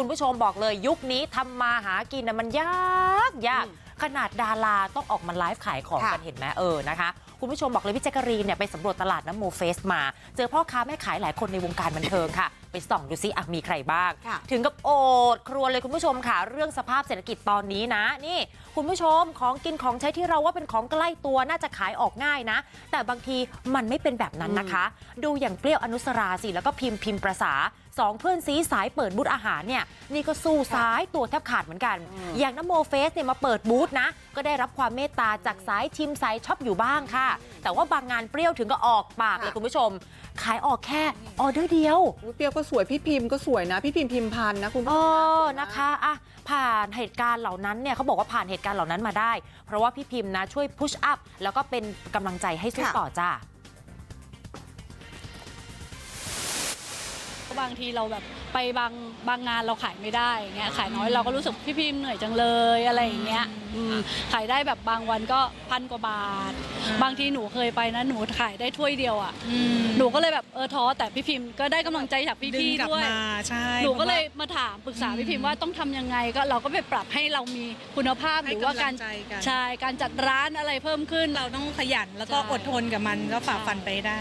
คุณผู้ชมบอกเลยยุคนี้ทำมาหากินนะมันยากยากอืมขนาดดาราต้องออกมาไลฟ์ขายของค่ะกันเห็นไหมเออนะคะคุณผู้ชมบอกเลยพี่แจ๊กกะรีนเนี่ยไปสำรวจตลาดน้ำโมเฟสมา เจอพ่อค้าแม่ขายหลายคนในวงการบันเทิงค่ะ ไปส่องดูซิอะมีใครบ้างค่ะถึงกับโอดครวญเลยคุณผู้ชมค่ะ เรื่องสภาพเศรษฐกิจตอนนี้นะ นี่ คุณผู้ชมของกินของใช้ที่เราว่าเป็นของใกล้ตัวน่าจะขายออกง่ายนะ แต่บางทีมันไม่เป็นแบบนั้นนะคะ ดูอย่างเปรี้ยวอนุสราสิแล้วก็พิมพ์พิมพ์ประสา สองเพื่อนซีสายเปิดบูธอาหารเนี่ยนี่ก็สู้ซ้ายตัวแทบขาดเหมือนกัน อย่างน้ำโมเฟสเนี่ยมาเปิดบูธนะ ก็ได้รับความเมตตาจากสายชิมสายช็อปอยู่บ้างค่ะ แต่ว่าบางงานเปรี้ยวถึงก็ออกปากเลยค่ะคุณผู้ชม ขายออกแค่ออเดอร์เดียว อุ๊ยเปรี้ยวก็สวยพี่พิมพ์ก็สวยนะ พี่พิมพ์พิมพ์พันธ์นะคุณผู้เอชมอสวยมากนะคะอะผ่านเหตุการณ์เหล่านั้นเนี่ยเขาบอกว่าผ่านเหตุการณ์เหล่านั้นมาได้ เพราะว่าพี่พิมพ์นะช่วยพุชอัพแล้วก็เป็นกำลังใจให้สู้ค่ะ ต่อจ้า บางทีเราแบบไปบางบางงานเราขายไม่ได้อย่างเงี้ยขายน้อยเราก็รู้สึกพี่พิมเหนื่อยจังเลยอะไรอย่างเงี้ยอืมขายได้แบบบางวันก็พันกว่าบาท บางทีหนูเคยไปนะหนูขายได้ถ้วยเดียวอะหนูก็เลยแบบเออท้อแต่พี่พิมก็ได้กำลังใจจากดึงพี่กลัๆบด้วย มาใช่หนูก็เลยพราะมาถามปรึกษาอืมพี่พิมว่าต้องทำยังไงก็เราก็ไปปรับให้เรามีคุณภาพให้หรือว่าการกำลังใจกันใช่การจัดร้านอะไรเพิ่มขึ้น เราต้องขยันแล้วก็ใช่ อดทนกับมันก็ฝ่าฟันไปได้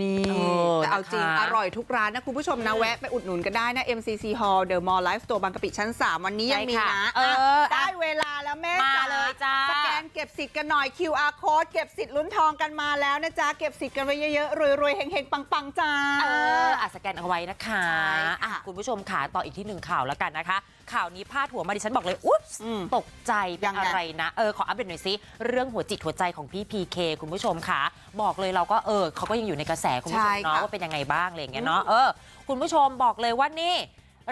นี่เออแต่เอาจริงนะคะอร่อยทุกร้านนะคุณผู้ชมนะแวะไปอุดหนุนกันได้นะ MCC Hall The Mall Life Store บางกะปิชั้น 3 วันนี้ยังมีใช่ค่ะนะเออได้เวลาแล้วแม่มาจ๋าเลยจ้าสแกนเก็บสิทธิ์กันหน่อย QR code เก็บสิทธิ์ลุ้นทองกันมาแล้วนะจ๊ะ เก็บสิทธิ์กันไว้เยอะๆรวยๆเฮงๆปังๆจ้าเอออะสแกนเอาไว้นะคะใช่ค่ะอะคุณผู้ชมขาต่ออีกที่หนึ่งข่าวแล้วกันนะคะ ข่าวนี้พาดหัวมาดิฉันบอกเลยอุ๊บอืมตกใจเป็ยันงไงอะไรนะ เออ ขออัปเดตหน่อยสิเรื่องหัวจิตหัวใจของพี่พีเคคุณผู้ชมค่ะ บอกเลยเราก็เออเขาก็ยังอยู่ในกระแสคุณผู้ชมใช่เนาะค่ะว่าเป็นยังไงบ้างอะไรอย่างเงี้ยเนาะเออคุณผู้ชมบอกเลยว่านี่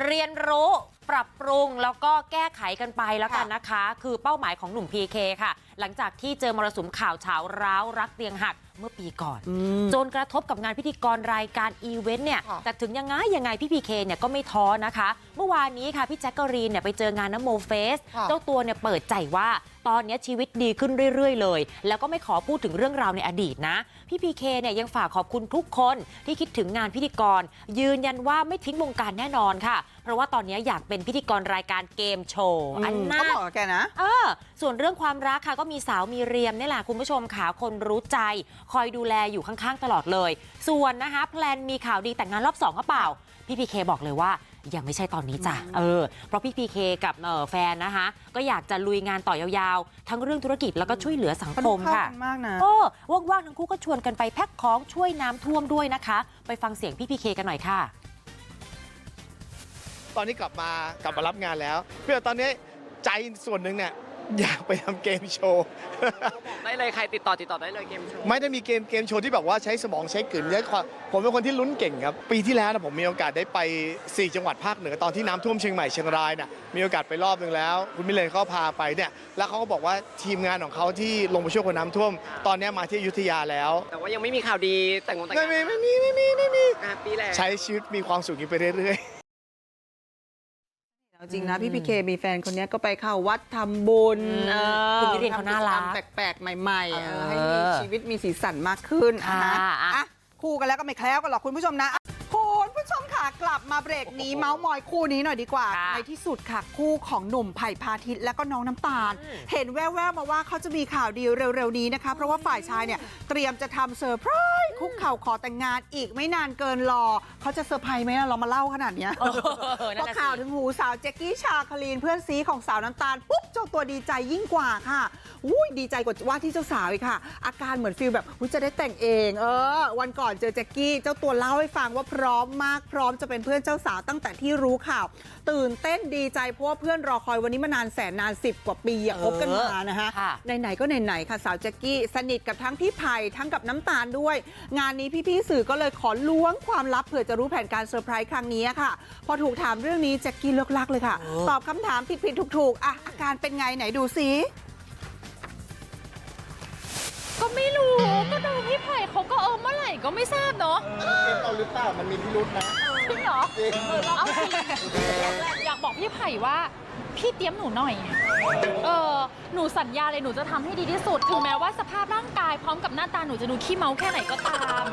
เรียนรู้ปรับปรุงแล้วก็แก้ไขกันไปแล้วกันนะคะ คือเป้าหมายของหนุ่ม PK ค่ะ หลังจากที่เจอมรสุมข่าวเฉาร้าวรักเตียงหักเมื่อปีก่อนอืมจนกระทบกับงานพิธีกรรายการอีเวนต์เนี่ยค่ะแต่ถึงยังไงยังไงพี่พีเคเนี่ยก็ไม่ท้อนะคะ เมื่อวานนี้ค่ะพี่แจ๊กกะรีนเนี่ยไปเจองานน้ำโมเฟสค่ะเจ้าตัวเนี่ยเปิดใจว่าตอนนี้ชีวิตดีขึ้นเรื่อยๆ เลย แล้วก็ไม่ขอพูดถึงเรื่องราวในอดีตนะ พี่พีเคเนี่ยยังฝากขอบคุณทุกคนที่คิดถึงงานพิธีกร ยืนยันว่าไม่ทิ้งวงการแน่นอนค่ะเพราะว่าตอนนี้อยากเป็นพิธีกรรายการเกมโชว์อันอืมน่าก็บอกกับแกนะเออส่วนเรื่องความรักค่ะก็มีสาวมีเรียมนี่แหละคุณผู้ชมค่ะคนรู้ใจ คอยดูแลอยู่ข้างๆตลอดเลย ส่วนนะคะแพลนมีข่าวดีแต่งงานรอบสองก็เปล่าพี่พีเคบอกเลยว่ายังไม่ใช่ตอนนี้จ้ะ เออ เพราะพี่พีเคกับเอ่อแฟนนะคะ ก็อยากจะลุยงานต่อยาวๆ ทั้งเรื่องธุรกิจแล้วก็ช่วยเหลือสังเขาคดูมเข้าค่ะกันมากนะโอ้ว่างๆ ทั้งคู่ก็ชวนกันไปแพ็คของช่วยน้ำท่วมด้วยนะคะ ไปฟังเสียงพี่พีเคกันหน่อยค่ะต อนนี้กลับมากลับมารับงานแล้ว เพื่อตอนนี้ใจส่วนหนึ่งเนี่ยอยากไปทำเกมโชว์ ได้เลยใครติดต่อติดต่อได้เลยเกมโชว์ไม่ได้มีเกมเกมโชว์ที่แบบว่าใช้สมองใช้กลืนใช้ความผมเป็นคนที่ลุ้นเก่งครับ ปีที่แล้วนะผมมีโอกาสได้ไป 4 จังหวัดภาคเหนือตอนที่น้ำท่วมเชียงใหม่เชียงรายน่ะมีโอกาสไปรอบหนึ่งแล้ว คุณมิเลนเขาพาไปเนี่ยแล้วเขาก็บอกว่าทีมงานของเขาที่ลงไปช่วยคนน้ำท่วม ตอนนี้มาที่อยุธยาแล้วแต่ว่ายังไม่มีข่าวดีแต่งงแต่งไม่งานมีไม่มีไม่มีไม่มีอะปีแหละใช้ชีวิตมีความสุขอย่างนี้ไปเรื่อยๆเอา จริงนะพี่พีเคมีแฟนคนเนี้ยก็ไปเข้าวัดทำบุญอืมเออคุณวิเรียนเขาน่ารักทำจรรมแปลกๆใหม่ๆเออเออให้มีชีวิตมีสีสันมากขึ้นค่ะนะอะอะคู่กันแล้วก็ไม่แคล้วกันหรอกคุณผู้ชมนะ กลับมาเบรกนี้เมาส์มอยคู่นี้หน่อยดีกว่าค่ะในที่สุดค่ะคู่ของหนุ่มไผ่พาทิตย์และก็น้องน้ำตาลอืมเห็นแว่วๆมาว่าเขาจะมีข่าวดีเร็วๆนี้นะคะเพราะว่าฝ่ายชายเนี่ยเตรียมจะทำเซอร์ไพรส์คุกเข่าขอแต่งงานอีกไม่นานเกินรอเขาจะเซอร์ไพรส์ไหมอะเรามาเล่าขนาดเนี้ยเออนั่พอนน่ะข่าวสิถึงหูสาวแจ็กกี้ชาคลีนเพื่อนซีของสาวน้ำตาลปุ๊บเจ้าตัวดีใจยิ่งกว่าค่ะอุ้ยดีใจกว่าว่าที่เจ้าสาวอีกค่ะ อาการเหมือนฟีลแบบอุ๊ยจะได้แต่งเอง เออ วันก่อนเจอแจ็กกี้เจ้าตัวเล่าให้ฟังว่าพร้อมมากพร้อมจะเป็นเพื่อนเจ้าสาวตั้งแต่ที่รู้ข่าว ตื่นเต้นดีใจเพราะว่าเพื่อนรอคอยวันนี้มานานแสนนานสิบกว่าปีอะคบกันมานะคะค่ะไหนๆก็ไหนๆค่ะสาวแจ็กกี้สนิทกับทั้งพี่ไผ่ทั้งกับน้ำตาลด้วย งานนี้พี่ๆสื่อก็เลยขอล้วงความลับเผื่อจะรู้แผนการเซอร์ไพรส์ครั้งนี้ค่ะ พอถูกถามเรื่องนี้แจ็กกี้เลิกลักเลยค่ะเออตอบคำถามผิดๆถูกๆอะอาการเป็นไงไหนดูซิก็ไม่รู้ก็ดูพี่ไผ่เขาก็เออเมื่อไหร่ก็ไม่ทราบเนาะเราหรือเปล่ามันมีพิรุษนะ ริงเหรอเออลองอยากบอกพี่ไผ่ว่า พี่เตรียมหนูหน่อย เออหนูสัญญาเลยหนูจะทำให้ดีที่สุด ถึงแม้ว่าสภาพร่างกายพร้อมกับหน้าตาหนูจะดูขี้เมาแค่ไหนก็ตาม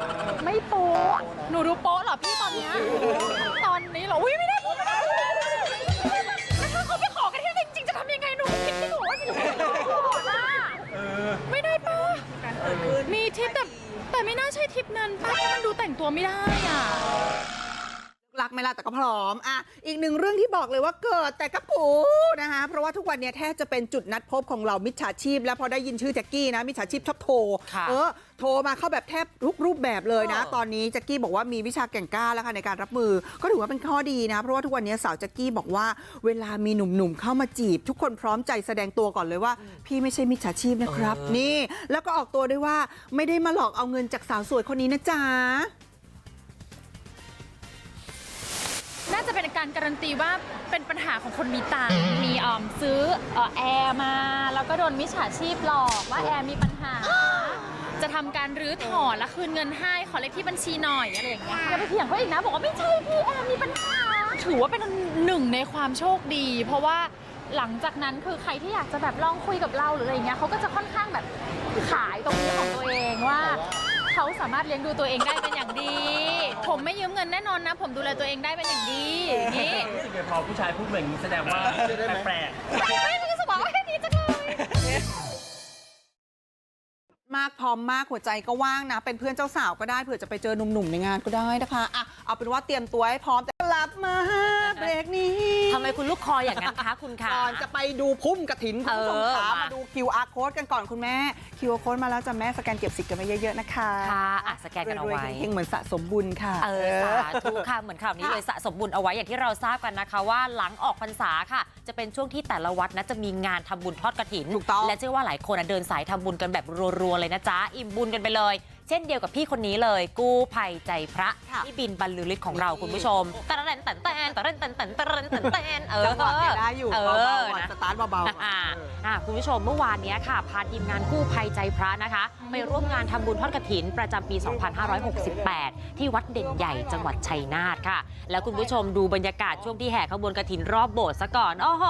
ไม่โป๊ะหนูดูโป๊ะเหรอพี่ตอนนี้ตอนนี้เหรอ อุ้ยไม่ได้ไม่ได้ถ้าเขาไปขอกันที่จริงจะทำยังไงหนูคิดที่หนูว่าจะหนูไม่ได้ขอนะไม่ได้ปะมีทิปแต่แต่ไม่น่าใช่ทิปนั้นป้ามันดูแต่งตัวไม่ได้อะ รักไหม่ล่ะแต่ก็พร้อมอะอีกหนึ่งเรื่องที่บอกเลยว่าเกิดแต่กระปูนะคะเพราะว่าทุกวันเนี้แทบจะเป็นจุดนัดพบของเรามิจฉาชีพ แล้วพอได้ยินชื่อแจ็กกี้นะมิจฉาชีพชอบโทรค่ะเออโทรมาเข้าแบบแทบทุกรูปแบบเลยนะเออตอนนี้แจ็กกี้บอกว่ามีวิชาแก่งกล้าแล้วค่ะในการรับมือ ก็ถือว่าเป็นข้อดีนะ เพราะว่าทุกวันนี้สาวแจ็กกี้บอกว่าเวลามีหนุ่มๆเข้ามาจีบ ทุกคนพร้อมใจแสดงตัวก่อนเลยว่า พี่ไม่ใช่มิจฉาชีพนะครับ นี่ แล้วก็ออกตัวด้วยว่าไม่ได้มาหลอกเอาเงินจากสาวสวยคนนี้นะจ๊ะ การการันตีว่าเป็นปัญหาของคนมีตังค์มีออมซื้อเอ่อแอร์มา แล้วก็โดนมิจฉาชีพหลอกว่าแอร์มีปัญหา จะทำการรื้อถอนแล้วคืนเงินให้ขอเลขที่บัญชีหน่อยอะไรอย่างเงี้ยอย่าไปเถียงเขาอีกนะบอกว่าไม่ใช่พี่แอร์มีปัญหา ถือว่าเป็นหนึ่งในความโชคดี เพราะว่าหลังจากนั้นคือใครที่อยากจะแบบลองคุยกับเราหรืออะไรเงี้ยเขาก็จะค่อนข้างแบบขายตรงนี้ของตัวเองว่า เขาสามารถเลี้ยงดูตัวเองได้เป็นอย่างดี ผมไม่ยืมเงินแน่นอนนะ ผมดูแลตัวเองได้เป็นอย่างดีอย่างนี้รู้สึกไงพอผู้ชายพูดแบบนี้แสดงว่าแปลกไม่รู้สึกว่าเฮ้ยดีจังเลยมากพร้อมมากหัวใจก็ว่างนะ เป็นเพื่อนเจ้าสาวก็ได้เผื่อจะไปเจอหนุ่มๆในงานก็ได้นะคะอะเอาเป็นว่าเตรียมตัวให้พร้อมแต่ก ลับมาเบรกนี้ทำไมคุณลูกคออย่างนั้นคะคุณคะก่อนจะไปดูพุ่มกระถินคุณผู้ชมเออขามามาดู QR code กันก่อนคุณแม่ QR code มาแล้วจ้ะแม่สแกนเก็บสิทธิ์กันไว้เยอะๆนะคะค่ะอะสแกนกันเอารวยไว้ๆเฮงๆเหมือนสะสมบุญค่ะเออสาธุค่ะเหมือนข่าวนี้เลยสะสมบุญเอาไว้อย่างที่เราทราบกันนะคะ ว่าหลังออกพรรษาค่ะ จะเป็นช่วงที่แต่ละวัดนะจะมีงานทำบุญทอดกระถินถูกต้องและเชื่อว่าหลายคนอะเดินสายทำบุญกันแบบรัวๆเลยนะจ๊ะอิ่มบุญกันไปเลย เช่นเดียวกับพี่คนนี้เลย กู้ภัยใจพระค่ะพี่บินบรรลือฤทธิ์ของเราคุณผู้ชมตะเรนตันแตนตะเรนตันแตนตะเรนตันแตนเออจังหวะเนี่ยได้อยู่เอเบาอๆก่อนนะสตาร์ทเบาๆก่อนอ่าเอออ่าคุณผู้ชมเมื่อวานเนี้ยค่ะพาทีมงานกู้ภัยใจพระนะคะ ไปร่วมงานทำบุญทอดกระถิน ประจำปี 2568 ที่วัดเด่นใหญ่จังหวัดชัยนาทค่ะ แล้วคุณผู้ชมดูบรรยากาศช่วงที่แห่ขบวนกระถินรอบโบสถ์ซะก่อนโอ้โห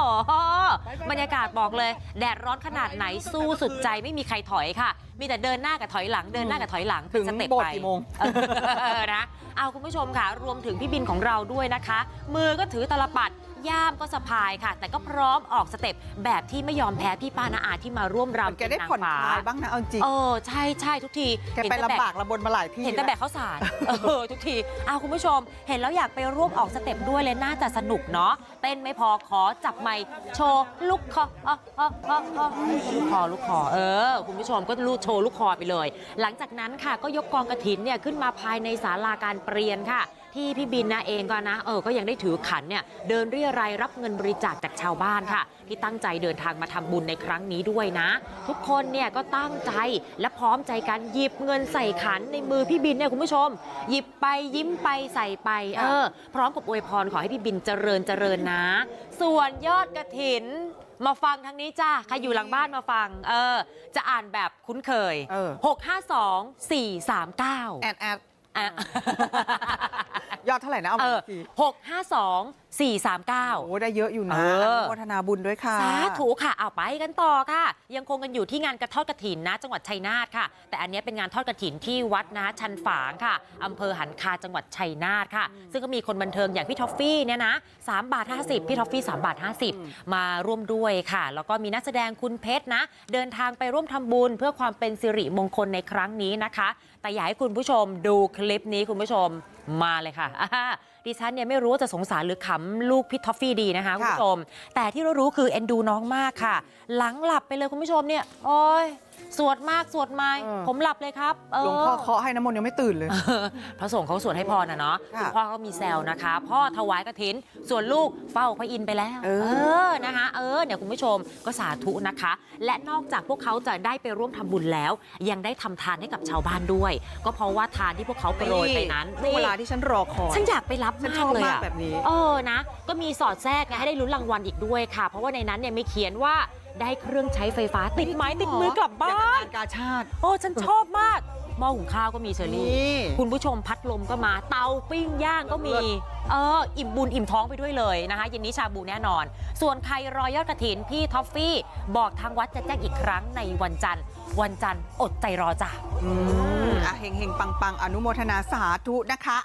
บรรยากาศบอกเลย แดดร้อนขนาดไหนสู้สุดใจไม่มีใครถอยค่ะ มีแต่เดินหน้ากับถอยหลังเดินหน้ากับถอยหลังถึงสเต็ปโบสถ์ไปกี่โมง เออนะเอาคุณผู้ชมค่ะ รวมถึงพี่บินของเราด้วยนะคะ มือก็ถือตลปัด ย่ามก็สะพายค่ะ แต่ก็พร้อมออกสเต็ปแบบที่ไม่ยอมแพ้พี่ป้านาอาที่มาร่วมรำแกได้ผ่อนคลายบ้างนะเอาจริง เออใช่ใช่ทุกทีแกไปเห็นแต่ลำบากลำบนมาหลายที่เห็นแต่แบกข้าวสารเออทุกทีเอาคุณผู้ชม เห็นแล้วอยากไปร่วมออกสเต็ปด้วยเลยน่าจะสนุกเนาะเต้นไม่พอขอจับไมค์โชว์ลูกคออะอะอะอะลูกคอลูกคอเออ คุณผู้ชมก็ลูกโชว์ลูกคอไปเลย หลังจากนั้นค่ะก็ยกกองกระถินเนี่ยขึ้นมาภายในศาลาการเปลี่ยนค่ะ ที่พี่บินนะเองก็นะเออก็ยังได้ถือขันเนี่ยเดินเรียรายรับเงินบริจาคจากชาวบ้านค่ะ ที่ตั้งใจเดินทางมาทำบุญในครั้งนี้ด้วยนะ ทุกคนเนี่ยก็ตั้งใจและพร้อมใจกันหยิบเงินใส่ขันในมือพี่บินเนี่ยคุณผู้ชม หยิบไปยิ้มไปใส่ไปเออพร้อมกับอวยพรขอให้พี่บินเจริญเจริญนะ ส่วนยอดกระถินมาฟังทางนี้จ้าใครอยู่หลังบ้านมาฟัง เออ จะอ่านแบบคุ้นเคยเออ652 439แอดแอด อะ ยอดเท่าไหร่นะ เอาเอมาออีกทีหกห้าสองสี่สามเก้า โอ้ได้เยอะอยู่นะเอออ นุโมทนาบุญด้วยค่ะ สาธุค่ะ เอาไปกันต่อค่ะ ยังคงกันอยู่ที่งานกระทอดกระถินนะ จังหวัดชัยนาทค่ะ แต่อันเนี้ยเป็นงานทอดกระถินที่วัดนะชันฝางค่ะอำเภอหันคาจังหวัดชัยนาทค่ะ ซึ่งก็มีคนบันเทิงอย่างพี่ท็อฟฟี่เนี่ยนะ3บาท50พี่ท็อฟฟี่3บาท50มาร่วมด้วยค่ะ แล้วก็มีนักแสดงคุณเพชรนะ เดินทางไปร่วมทำบุญเพื่อความเป็นสิริมงคลในครั้งนี้นะคะแต่อยากให้คุณผู้ชมดูคลิปนี้คุณผู้ชมมาเลยค่ะอ่าดิฉันเนี่ยไม่รู้ว่าจะสงสารหรือขำลูกพี่ท็อฟฟี่ดีนะคะคุณผู้ชมแต่ที่เรารู้คือเอ็นดูน้องมากค่ะ หลังหลับไปเลยคุณผู้ชมเนี่ยโอ้ย สวดมากสวดไม่เออ ผมหลับเลยครับเออ หลวงพ่อเคาะให้น้ำมนต์ยังไม่ตื่นเลยพระสงฆ์เขาสวดให้พรนะเนาะค่ะคุณพ่อก็มีแซวนะคะ พ่อถวายกระถิน ส่วนลูกเฝ้าพระอินทร์ไปแล้ว เอออนะคะ เออเนี่ยคุณผู้ชมก็สาธุนะคะ และนอกจากพวกเขาจะได้ไปร่วมทำบุญแล้ว ยังได้ทำทานให้กับชาวบ้านด้วย ก็เพราะว่าทานที่พวกเขาโปรยไปนั้นช่วงเวลาที่ฉันรอคอย ฉันอยากไปรับฉันมาชอกบเลยมากอะแบบนี้ เออนะ ก็มีสอดแทรกไงให้ได้ลุ้นรางวัลอีกด้วยค่ะ เพราะว่าในนั้นเนี่ยมีเขียนว่า ได้เครื่องใช้ไฟฟ้าติดไม้ติดมือกลับบ้าอย่างกับนงกาชาติ โอ้ฉันชอบมากหม้อหุงข้าวก็มีเชอรี่นี่คุณผู้ชมพัดลมก็มา เตาปิ้งย่างก็มีเลิศเออ อิ่มบุญอิ่มท้องไปด้วยเลยนะคะเย็นนี้ชาบูแน่นอน ส่วนใครรอยยอดกระถิน พี่ท็อฟฟี่ บอกทางวัดจะแจ้งอีกครั้งในวันจันทร์ วันจันทร์อดใจรอจ้ะ อืมอะเฮงเฮงปังปังอนุโมทนาสาธุนะคะ